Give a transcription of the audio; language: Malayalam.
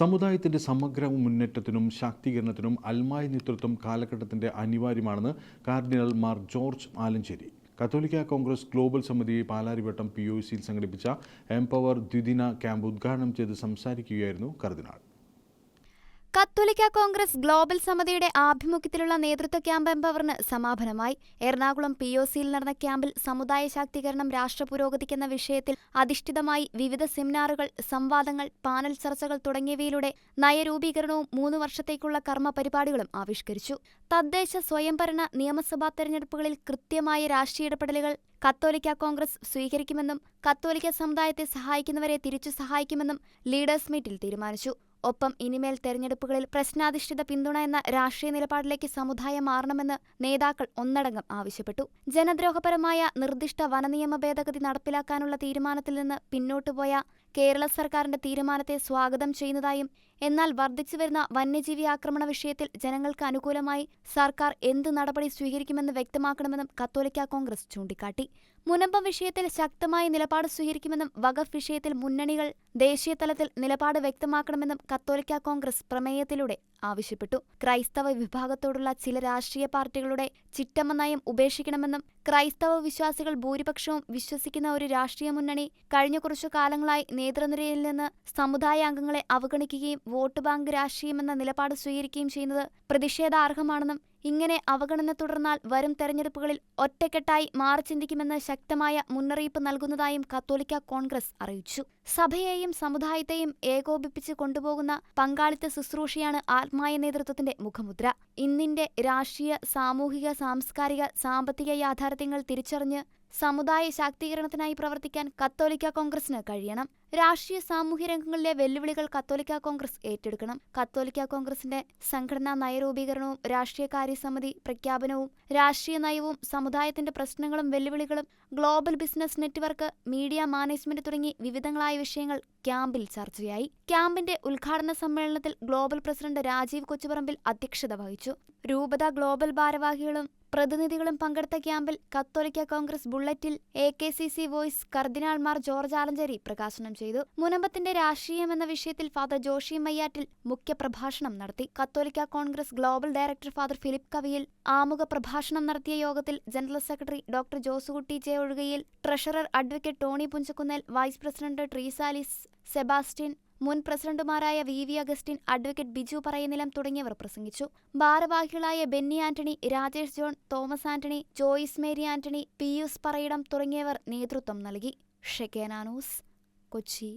സമുദായത്തിന്റെ സമഗ്ര മുന്നേറ്റത്തിനും ശാക്തീകരണത്തിനും അൽമായ നേതൃത്വം കാലഘട്ടത്തിന്റെ അനിവാര്യമാണെന്ന് കാർഡിനൽ മാർ ജോർജ് ആലഞ്ചേരി. കത്തോലിക്ക കോൺഗ്രസ് ഗ്ലോബൽ സമിതി പാലാരിവട്ടം പി ഒ സിയിൽ സംഘടിപ്പിച്ച എംപവർ ദ്വിദിന ക്യാമ്പ് ഉദ്ഘാടനം ചെയ്ത് സംസാരിക്കുകയായിരുന്നു കർദിനാൾ. കത്തോലിക്ക കോൺഗ്രസ് ഗ്ലോബൽ സമിതിയുടെ ആഭിമുഖ്യത്തിലുള്ള നേതൃത്വ ക്യാമ്പ് എംപവറിന് സമാപനമായി. എറണാകുളം പി ഒ സിയിൽ നടന്ന ക്യാമ്പിൽ സമുദായ ശാക്തീകരണം രാഷ്ട്രപുരോഗതിക്ക് എന്ന വിഷയത്തിൽ അധിഷ്ഠിതമായി വിവിധ സെമിനാറുകൾ സംവാദങ്ങൾ പാനൽ ചർച്ചകൾ തുടങ്ങിയവയിലൂടെ നയരൂപീകരണവും മൂന്ന് വർഷത്തേക്കുള്ള കർമ്മ പരിപാടികളും ആവിഷ്കരിച്ചു. തദ്ദേശ സ്വയംഭരണ നിയമസഭാ തെരഞ്ഞെടുപ്പുകളിൽ കൃത്യമായ രാഷ്ട്രീയ ഇടപെടലുകൾ കത്തോലിക്ക കോൺഗ്രസ് സ്വീകരിക്കുമെന്നും കത്തോലിക്ക സമുദായത്തെ സഹായിക്കുന്നവരെ തിരിച്ചു സഹായിക്കുമെന്നും ലീഡേഴ്സ് മീറ്റിൽ തീരുമാനിച്ചു. ഒപ്പം ഇനിമേൽ തെരഞ്ഞെടുപ്പുകളിൽ പ്രശ്നാധിഷ്ഠിത പിന്തുണ എന്ന രാഷ്ട്രീയ നിലപാടിലേക്ക് സമുദായം മാറണമെന്ന് നേതാക്കൾ ഒന്നടങ്കം ആവശ്യപ്പെട്ടു. ജനദ്രോഹപരമായ നിർദ്ദിഷ്ട വനനിയമ ഭേദഗതി നടപ്പിലാക്കാനുള്ള തീരുമാനത്തിൽ നിന്ന് പിന്നോട്ടുപോയ കേരള സർക്കാരിന്റെ തീരുമാനത്തെ സ്വാഗതം ചെയ്യുന്നതായും എന്നാൽ വർദ്ധിച്ചുവരുന്ന വന്യജീവി ആക്രമണ വിഷയത്തിൽ ജനങ്ങൾക്ക് അനുകൂലമായി സർക്കാർ എന്ത് നടപടി സ്വീകരിക്കുമെന്ന് വ്യക്തമാക്കണമെന്നും കത്തോലിക്ക കോൺഗ്രസ് ചൂണ്ടിക്കാട്ടി. മുനമ്പ വിഷയത്തിൽ ശക്തമായ നിലപാട് സ്വീകരിക്കുമെന്നും വഖഫ് വിഷയത്തിൽ മുന്നണികൾ ദേശീയതലത്തിൽ നിലപാട് വ്യക്തമാക്കണമെന്നും കത്തോലിക്ക കോൺഗ്രസ് പ്രമേയത്തിലൂടെ ആവശ്യപ്പെട്ടു. ക്രൈസ്തവ വിഭാഗത്തോടുള്ള ചില രാഷ്ട്രീയ പാർട്ടികളുടെ ചിറ്റമ്മ നയം ഉപേക്ഷിക്കണമെന്നും ക്രൈസ്തവ വിശ്വാസികൾ ഭൂരിപക്ഷവും വിശ്വസിക്കുന്ന ഒരു രാഷ്ട്രീയ മുന്നണി കഴിഞ്ഞ കുറച്ചു കാലങ്ങളായി നേതൃനിരയിൽ നിന്ന് സമുദായാംഗങ്ങളെ അവഗണിക്കുകയും വോട്ട് ബാങ്ക് രാഷ്ട്രീയമെന്ന നിലപാട് സ്വീകരിക്കുകയും ചെയ്യുന്നത് പ്രതിഷേധാർഹമാണെന്നും ഇങ്ങനെ അവഗണന തുടർന്നാൽ വരും തെരഞ്ഞെടുപ്പുകളിൽ ഒറ്റക്കെട്ടായി മാറി ചിന്തിക്കുമെന്ന് ശക്തമായ മുന്നറിയിപ്പ് നൽകുന്നതായും കത്തോലിക്ക കോൺഗ്രസ് അറിയിച്ചു. സഭയെയും സമുദായത്തെയും ഏകോപിപ്പിച്ച് കൊണ്ടുപോകുന്ന പങ്കാളിത്ത ശുശ്രൂഷയാണ് ആത്മായ നേതൃത്വത്തിന്റെ മുഖമുദ്ര. ഇന്നിന്റെ രാഷ്ട്രീയ സാമൂഹിക സാംസ്കാരിക സാമ്പത്തിക യാഥാർത്ഥ്യങ്ങൾ തിരിച്ചറിഞ്ഞ് സമുദായ ശാക്തീകരണത്തിനായി പ്രവർത്തിക്കാൻ കത്തോലിക്ക കോൺഗ്രസിന് കഴിയണം. രാഷ്ട്രീയ സാമൂഹ്യ രംഗങ്ങളിലെ വെല്ലുവിളികൾ കത്തോലിക്ക കോൺഗ്രസ് ഏറ്റെടുക്കണം. കത്തോലിക്ക കോൺഗ്രസിന്റെ സംഘടനാ നയരൂപീകരണവും രാഷ്ട്രീയ സമിതി പ്രഖ്യാപനവും രാഷ്ട്രീയ നയവും സമുദായത്തിന്റെ പ്രശ്നങ്ങളും വെല്ലുവിളികളും global business network media management തുടങ്ങി വിവിധങ്ങളായ വിഷയങ്ങൾ ക്യാമ്പിൽ ചർച്ചയായി. ക്യാമ്പിന്റെ ഉദ്ഘാടന സമ്മേളനത്തിൽ ഗ്ലോബൽ പ്രസിഡന്റ് രാജീവ് കൊച്ചുപറമ്പിൽ അധ്യക്ഷത വഹിച്ചു. രൂപത ഗ്ലോബൽ ഭാരവാഹികളും പ്രതിനിധികളും പങ്കെടുത്ത ക്യാമ്പിൽ കത്തോലിക്ക Congress ബുള്ളറ്റിൽ A K C C voice കർദിനാൾമാർ George Alencherry പ്രകാശനം ചെയ്തു. മുനമ്പത്തിന്റെ രാഷ്ട്രീയം എന്ന വിഷയത്തിൽ ഫാദർ ജോഷി മയ്യാറ്റിൽ മുഖ്യപ്രഭാഷണം നടത്തി. കത്തോലിക്ക Congress global director father Philip Kaviyil ആമുഖ പ്രഭാഷണം നടത്തിയ യോഗത്തിൽ general secretary doctor Josekutty J Ozhukayil treasurer advocate Tony Punchakunnel vice president Treesalis Sebastian മുൻ പ്രസിഡന്റുമാരായ V V Augustine advocate Biju Parayanilam തുടങ്ങിയവർ പ്രസംഗിച്ചു. ഭാരവാഹികളായ Benny Antony Rajesh John Thomas Antony Joyce Mary Antony Pius Parayidam തുടങ്ങിയവർ നേതൃത്വം നൽകി. ഷെക്കേനാനൂസ് കൊച്ചി.